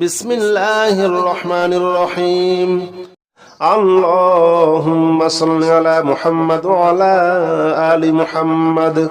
بسم الله الرحمن الرحيم اللهم صل على محمد وعلى آل محمد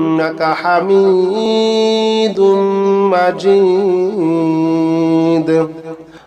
إنك حميد مجيد.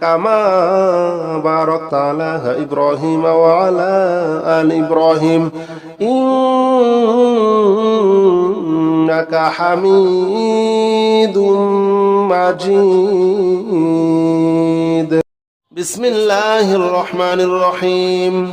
كما باركت على إبراهيم وعلى آل إبراهيم. إنك حميد مجيد. بسم الله الرحمن الرحيم.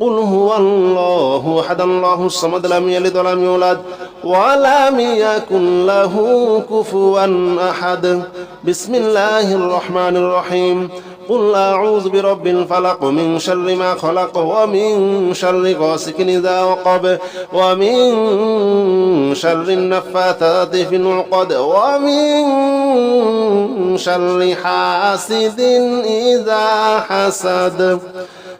قل هو الله أحد الله الصمد لم يلد ولم يولد ولم يكن له كفوا أحد. بسم الله الرحمن الرحيم. قل أعوذ برب الفلق من شر ما خلق ومن شر غاسق إذا وقب ومن شر النفاثات في العقد ومن شر حاسد إذا حسد.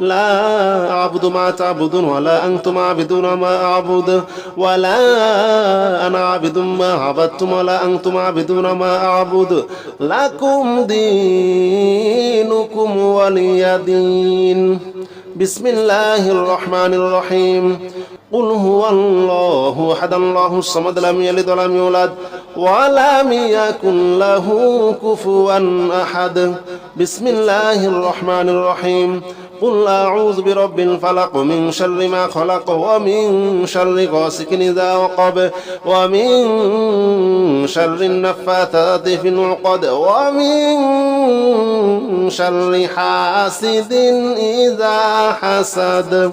لا أعبد ما تعبدون ولا أنتم عابدون ما أعبد ولا أنا عابد ما عبدتم ولا أنتم عابدون ما أعبد لكم دينكم ولي دين بسم الله الرحمن الرحيم قل هو الله أحد الله الصمد لم يلد ولم يولد ولم يكن له كفوا أحد. بسم الله الرحمن الرحيم. قل أعوذ برب الفلق من شر ما خلق ومن شر غاسق إذا وقب ومن شر النفاثات في العقد ومن شر حاسد إذا حسد.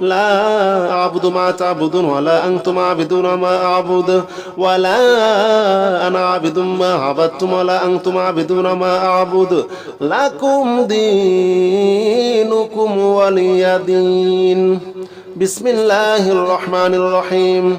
لا أعبد ما تعبدون ولا أنتم عابدون ما أعبد ولا أنا عابد ما عبدتم ولا أنتم عابدون ما أعبد لكم دينكم ولي دين بسم الله الرحمن الرحيم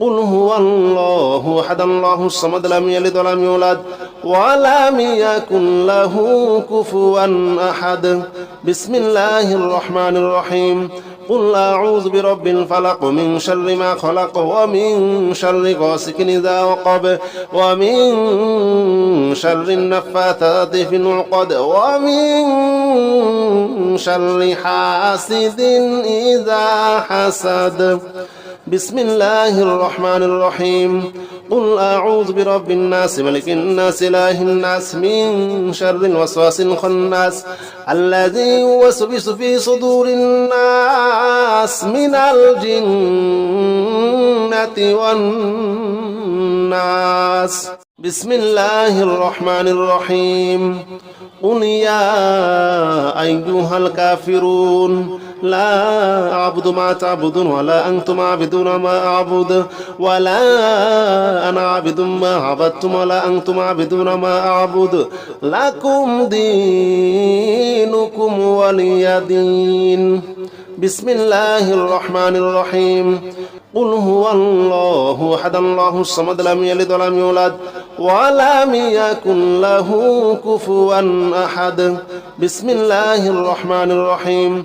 قل هو الله أحد الله الصمد لم يلد ولم يولد ولم يكن له كفوا أحد. بسم الله الرحمن الرحيم. قل أعوذ برب الفلق من شر ما خلق ومن شر غاسق إذا وقب ومن شر النفاثات في العقد ومن شر حاسد إذا حسد. بسم الله الرحمن الرحيم قل أعوذ برب الناس ملك الناس إله الناس من شر الوسواس الخناس الذي يوسوس في صدور الناس من الجنة والناس بسم الله الرحمن الرحيم قل يا أيها الكافرون لا أعبد ما تعبدون ولا أنتم عابدون ما أعبد ولا أنا عابد ما عبدتم ولا أنتم عابدون ما أعبد لكم دينكم ولي دين. بسم الله الرحمن الرحيم. قل هو الله أحد الله الصمد لم يلد ولم يولد ولم يكن له كفوا أحد. بسم الله الرحمن الرحيم.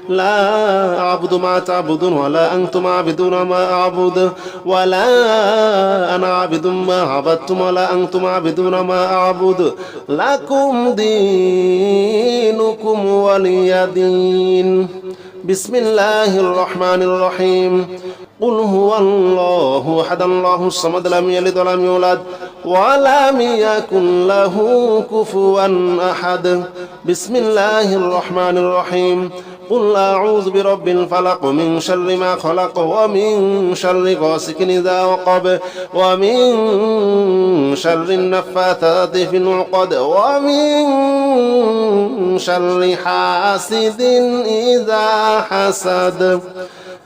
لا أعبد ما تعبدون ولا أنتم عابدون ما أعبد ولا أنا عابد ما عبدتم ولا أنتم عابدون ما أعبد لكم دينكم ولي دين. بسم الله الرحمن الرحيم. قل هو الله أحد الله الصمد لم يلد ولم يولد ولم يكن له كفوا أحد. بسم الله الرحمن الرحيم قل أعوذ برب الفلق من شر ما خلق ومن شر غاسق إذا وقب ومن شر النفاثات في العقد ومن شر حاسد إذا حسد.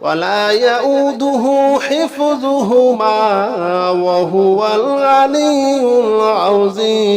ولا يؤوده حفظهما وهو العلي العظيم.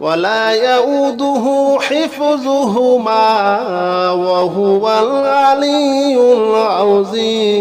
ولا يؤوده حفظهما وهو العلي العظيم.